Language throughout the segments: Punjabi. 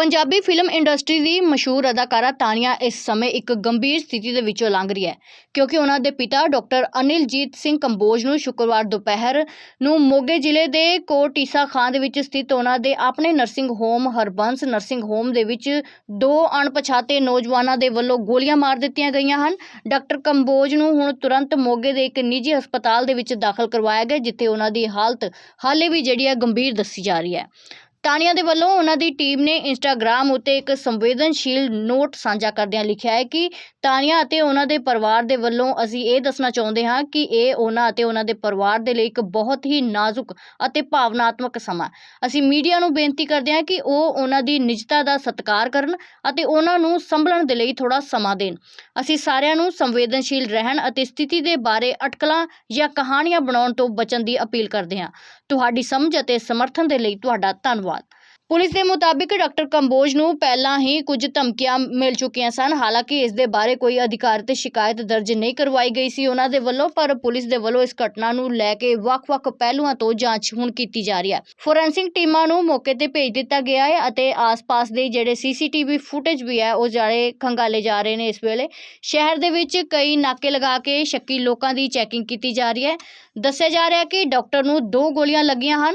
ਪੰਜਾਬੀ ਫਿਲਮ ਇੰਡਸਟਰੀ ਦੀ ਮਸ਼ਹੂਰ ਅਦਾਕਾਰਾ ਤਾਨੀਆ ਇਸ ਸਮੇਂ ਇੱਕ ਗੰਭੀਰ ਸਥਿਤੀ ਦੇ ਵਿੱਚੋਂ ਲੰਘ ਰਹੀ ਹੈ, ਕਿਉਂਕਿ ਉਹਨਾਂ ਦੇ ਪਿਤਾ ਡਾਕਟਰ ਅਨਿਲਜੀਤ ਸਿੰਘ ਕੰਬੋਜ ਨੂੰ ਸ਼ੁੱਕਰਵਾਰ ਦੁਪਹਿਰ ਨੂੰ ਮੋਗੇ ਜ਼ਿਲ੍ਹੇ ਦੇ ਕੋਟੀਸਾ ਖਾਂ ਦੇ ਵਿੱਚ ਸਥਿਤ ਉਹਨਾਂ ਦੇ ਆਪਣੇ nursing home, Harbans nursing home ਦੇ ਵਿੱਚ ਦੋ ਅਣਪਛਾਤੇ ਨੌਜਵਾਨਾਂ ਦੇ ਵੱਲੋਂ ਗੋਲੀਆਂ ਮਾਰ ਦਿੱਤੀਆਂ ਗਈਆਂ ਹਨ। ਡਾਕਟਰ ਕੰਬੋਜ ਨੂੰ ਹੁਣ ਤੁਰੰਤ ਮੋਗੇ ਦੇ ਇੱਕ ਨਿੱਜੀ ਹਸਪਤਾਲ ਦੇ ਵਿੱਚ ਦਾਖਲ ਕਰਵਾਇਆ ਗਿਆ, ਜਿੱਥੇ ਉਹਨਾਂ ਦੀ ਹਾਲਤ ਹਾਲੇ ਵੀ ਜਿਹੜੀ ਹੈ ਗੰਭੀਰ ਦੱਸੀ ਜਾ ਰਹੀ ਹੈ। ਤਾਨੀਆ ਦੇ ਵੱਲੋਂ ਉਹਨਾਂ ਦੀ ਟੀਮ ਨੇ ਇੰਸਟਾਗ੍ਰam ਉੱਤੇ ਇੱਕ ਸੰਵੇਦਨਸ਼ੀਲ ਨੋਟ ਸਾਂਝਾ ਕਰਦਿਆਂ ਲਿਖਿਆ ਹੈ ਕਿ ਤਾਨੀਆ ਅਤੇ ਉਹਨਾਂ ਦੇ ਪਰਿਵਾਰ ਦੇ ਵੱਲੋਂ ਅਸੀਂ ਇਹ ਦੱਸਣਾ ਚਾਹੁੰਦੇ ਹਾਂ ਕਿ ਇਹ ਉਹਨਾਂ ਅਤੇ ਉਹਨਾਂ ਦੇ ਪਰਿਵਾਰ ਦੇ ਲਈ ਇੱਕ ਬਹੁਤ ਹੀ ਨਾਜ਼ੁਕ ਅਤੇ ਭਾਵਨਾਤਮਕ ਸਮਾਂ ਅਸੀਂ ਮੀਡੀਆ ਨੂੰ ਬੇਨਤੀ ਕਰਦੇ ਹਾਂ ਕਿ ਉਹ ਉਹਨਾਂ ਦੀ ਨਿਜਤਾ ਦਾ ਸਤਿਕਾਰ ਕਰਨ ਅਤੇ ਉਹਨਾਂ ਨੂੰ ਸੰਭਲਣ ਦੇ ਲਈ ਥੋੜਾ ਸਮਾਂ ਦੇਣ। ਅਸੀਂ ਸਾਰਿਆਂ ਨੂੰ ਸੰਵੇਦਨਸ਼ੀਲ ਰਹਿਣ ਅਤੇ ਸਥਿਤੀ ਦੇ ਬਾਰੇ ਅਟਕਲਾਂ ਜਾਂ ਕਹਾਣੀਆਂ ਬਣਾਉਣ ਤੋਂ ਬਚਣ ਦੀ ਅਪੀਲ ਕਰਦੇ ਹਾਂ। ਤੁਹਾਡੀ ਸਮਝ ਅਤੇ ਸਮਰਥਨ ਦੇ ਲਈ ਤੁਹਾਡਾ ਧੰਨਵਾਦ। ਪੁਲਿਸ ਦੇ ਮੁਤਾਬਿਕ ਡਾਕਟਰ ਕੰਬੋਜ ਨੂੰ ਪਹਿਲਾਂ ਹੀ ਕੁਝ ਧਮਕੀਆਂ ਮਿਲ ਚੁੱਕੀਆਂ ਸਨ। ਹਾਲਾਂਕਿ ਇਸ ਦੇ ਬਾਰੇ ਕੋਈ ਅਧਿਕਾਰਤ ਸ਼ਿਕਾਇਤ ਦਰਜ ਨਹੀਂ ਕਰਵਾਈ ਗਈ ਸੀ ਉਹਨਾਂ ਦੇ ਵੱਲੋਂ, ਪਰ ਪੁਲਿਸ ਦੇ ਵੱਲੋਂ ਇਸ ਘਟਨਾ ਨੂੰ ਲੈ ਕੇ ਵੱਖ-ਵੱਖ ਪਹਿਲੂਆਂ ਤੋਂ ਜਾਂਚ ਹੁਣ ਕੀਤੀ ਜਾ ਰਹੀ ਹੈ। ਫੋਰੈਂਸਿਕ ਟੀਮਾਂ ਨੂੰ ਮੌਕੇ ਤੇ ਭੇਜ ਦਿੱਤਾ ਗਿਆ ਹੈ ਅਤੇ ਆਸ-ਪਾਸ ਦੇ ਜਿਹੜੇ ਸੀਸੀਟੀਵੀ ਫੁਟੇਜ ਵੀ ਹੈ, ਉਹ ਜਿਹੜੇ ਖੰਗਾਲੇ ਜਾ ਰਹੇ ਨੇ ਇਸ ਵੇਲੇ। ਸ਼ਹਿਰ ਦੇ ਵਿੱਚ ਕਈ ਨਾਕੇ ਲਗਾ ਕੇ ਸ਼ੱਕੀ ਲੋਕਾਂ ਦੀ ਚੈਕਿੰਗ ਕੀਤੀ ਜਾ ਰਹੀ ਹੈ। ਦੱਸਿਆ ਜਾ ਰਿਹਾ ਹੈ ਕਿ ਡਾਕਟਰ ਨੂੰ ਦੋ ਗੋਲੀਆਂ ਲੱਗੀਆਂ ਹਨ।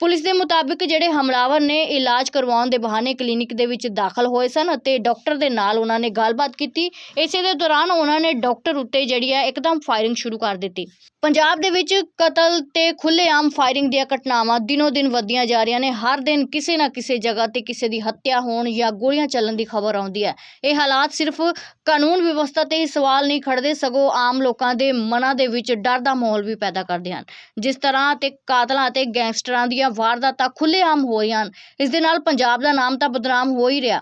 ਪੁਲਿਸ ਦੇ ਮੁਤਾਬਿਕ ਜਿਹੜੇ ਹਮਲਾਵਰ ਨੇ, ਇਲਾਜ ਕਰਵਾਉਣ ਦੇ ਬਹਾਨੇ ਕਲੀਨਿਕ ਦੇ ਵਿੱਚ ਦਾਖਲ ਹੋਏ ਸਨ ਅਤੇ ਡਾਕਟਰ ਦੇ ਨਾਲ ਉਹਨਾਂ ਨੇ ਗੱਲਬਾਤ ਕੀਤੀ। ਇਸੇ ਦੇ ਦੌਰਾਨ ਉਹਨਾਂ ਨੇ ਡਾਕਟਰ ਉੱਤੇ ਜਿਹੜੀ ਹੈ ਇੱਕਦਮ ਫਾਇਰਿੰਗ ਸ਼ੁਰੂ ਕਰ ਦਿੱਤੀ। ਪੰਜਾਬ ਦੇ ਵਿੱਚ ਕਤਲ ਤੇ ਖੁੱਲ੍ਹੇਆਮ ਫਾਇਰਿੰਗ ਦੀਆਂ ਘਟਨਾਵਾਂ ਦਿਨੋ ਦਿਨ ਵਧਦੀਆਂ ਜਾ ਰਹੀਆਂ ਨੇ। ਹਰ ਦਿਨ ਕਿਸੇ ਨਾ ਕਿਸੇ ਜਗ੍ਹਾ ਤੇ ਕਿਸੇ ਦੀ ਹੱਤਿਆ ਹੋਣ ਜਾਂ ਗੋਲੀਆਂ ਚੱਲਣ ਦੀ ਖਬਰ ਆਉਂਦੀ ਹੈ। ਇਹ ਹਾਲਾਤ ਸਿਰਫ ਕਾਨੂੰਨ ਵਿਵਸਥਾ ਤੇ ਹੀ ਸਵਾਲ ਨਹੀਂ ਖੜਦੇ ਸਗੋਂ ਆਮ ਲੋਕਾਂ ਦੇ ਮਨਾਂ ਦੇ ਵਿੱਚ ਡਰ ਦਾ ਮਾਹੌਲ ਵੀ ਪੈਦਾ ਕਰਦੇ ਹਨ। ਜਿਸ ਤਰ੍ਹਾਂ ਤੇ ਕਾਤਲਾਂ ਅਤੇ ਗੈਂਗਸਟਰਾਂ ਦੀਆਂ ਦੀਆਂ ਵਾਰਦਾਤਾਂ ਖੁੱਲ੍ਹੇਆਮ ਹੋ ਰਹੀਆਂ ਹਨ। ਇਸ ਦੇ ਨਾਲ ਪੰਜਾਬ ਦਾ ਨਾਮ ਤਾਂ ਬਦਨਾਮ ਹੋ ਹੀ ਰਿਹਾ।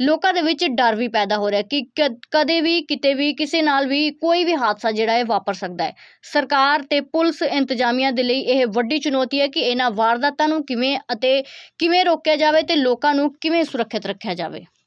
ਲੋਕਾਂ ਦੇ ਵਿੱਚ ਡਰ ਵੀ ਪੈਦਾ ਹੋ ਰਿਹਾ ਕਿ ਕ- ਕਦੇ ਵੀ ਕਿਤੇ ਵੀ ਕਿਸੇ ਨਾਲ ਵੀ ਕੋਈ ਵੀ ਹਾਦਸਾ ਜਿਹੜਾ ਹੈ ਵਾਪਰ ਸਕਦਾ ਹੈ। ਸਰਕਾਰ ਤੇ ਪੁਲਿਸ ਇੰਤਜ਼ਾਮੀਆਂ ਦੇ ਲਈ ਇਹ ਵੱਡੀ ਚੁਣੌਤੀ ਹੈ ਕਿ ਇਹਨਾਂ ਵਾਰਦਾਤਾਂ ਨੂੰ ਕਿਵੇਂ ਅਤੇ ਕਿਵੇਂ ਰੋਕਿਆ ਜਾਵੇ ਤੇ ਲੋਕਾਂ ਨੂੰ ਕਿਵੇਂ ਸੁਰੱਖਿਅਤ ਰੱਖਿਆ ਜਾਵੇ।